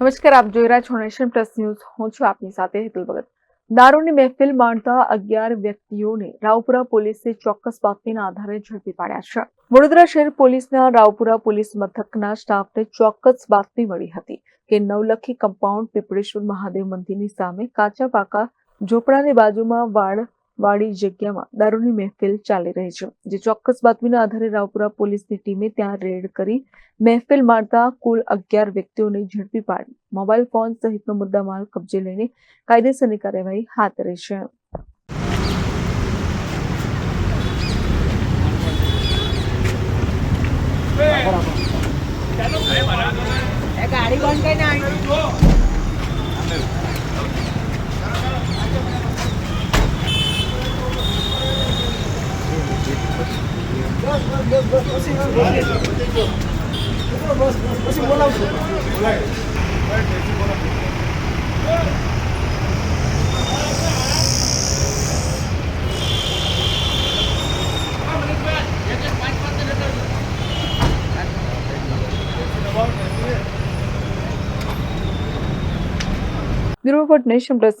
નમસ્કાર, આપ જોઈ રહ્યા છો નેશન પ્લસ ન્યૂઝ. હું છું આપની સાથે હેતુલ ભગત. દારૂની મહેફિલ માણતા અગિયાર વ્યક્તિઓને રાવપુરા પોલીસે ચોક્કસ બાતમીના આધારે ઝડપી પાડ્યા છે. વડોદરા શહેર પોલીસના રાવપુરા પોલીસ મથકના સ્ટાફને ચોક્કસ બાતમી મળી હતી કે નવલખી કમ્પાઉન્ડ પીપળેશ્વર મહાદેવ મંદિરની સામે કાચા પાકા ઝોપડાની બાજુમાં વાડ વાળી જગ્યામાં દારૂની મહેફિલ ચાલી રહી છે, જે ચોક્કસ બાતમીના આધારે રાવપુરા પોલીસની ટીમે ત્યાં રેડ કરી મહેફિલ મારતા કુલ અગિયાર વ્યક્તિઓને ઝડપી પાડી. મોબાઈલ ફોન સહિતનો મુદ્દામાલ કબજે લઈને કાયદેસરની કાર્યવાહી હાથ ધરી છે. ગાડી બંધ કરીને આવી બ્યુરો રિપોર્ટ નેશન પ્લસ